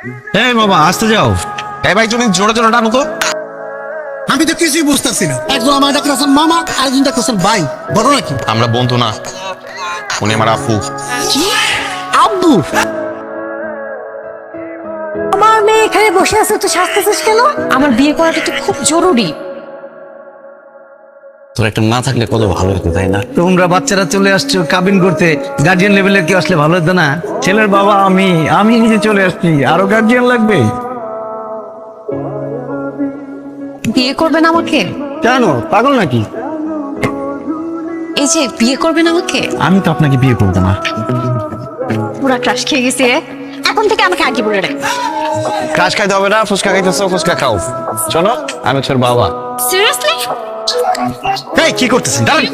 এই বাবা আসতে যাও। এই ভাই তুমি জোরে জোরে টানো তো। আমি তো কিছুই বুঝতেছি না। একজন আমার ডাক্তার মামা আরেকজন ডাক্তার ভাই। বড় নাকি? আমরা বন্ধু না। উনি আমার আপু আব্বু? আমার মেয়ে এখানে বসে আছে তো শেষ কেন? আমার বিয়ে করাটা তো খুব জরুরি। তোর একটা না থাকলে কত ভালো হতো তাই না? তোমরা বাচ্চারা চলে আসছো কাবিন করতে। গার্জিয়ান লেভেলের কেউ আসলে ভালো হতো না। ছেলের বাবা আমি আমি নিজে চলে আসছি। আরও গার্জিয়ান লাগবে? বিয়ে করবেন আমাকে? জানো পাগল নাকি? এই যে বিয়ে করবেন আমাকে? আমি তো আপনাকে বিয়ে করব না। পুরা ক্রাশ খেয়ে গেছে এখন থেকে আমাকে আগে বলে রাখ। কাজ খাইতে হবে না ফুচকা খাইতেছো ফুচকা খাও। শোনো আমি ওর বাবা। সিরিয়াসলি এই কি করতেছেন? দাঁড়ান।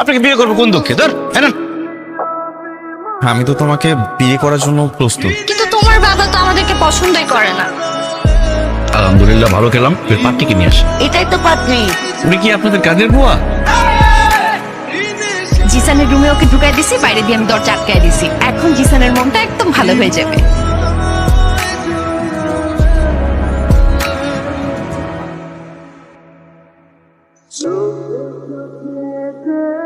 আপনাকে বিয়ে করব কোন দুঃখে? ধর হ্যাঁ আমি তো তোমাকে বিয়ে করার জন্য প্রস্তুত। কিন্তু তোমার বাবা তো আমাদেরকে পছন্দই করে না। আলহামদুলিল্লাহ ভালো খেলাম। এর পার্টিকে নিয়ে আসে এটাই তো পাত্রী। উনি কি আপনাদের কাজের বুয়া? জিসানের রুমে ওকে ঢুকাই দিছি বাইরে দিয়ে আমি দরজা আটকাই দিছি। এখন জিসানের মনটা একদম ভালো হয়ে যাবে। Krishna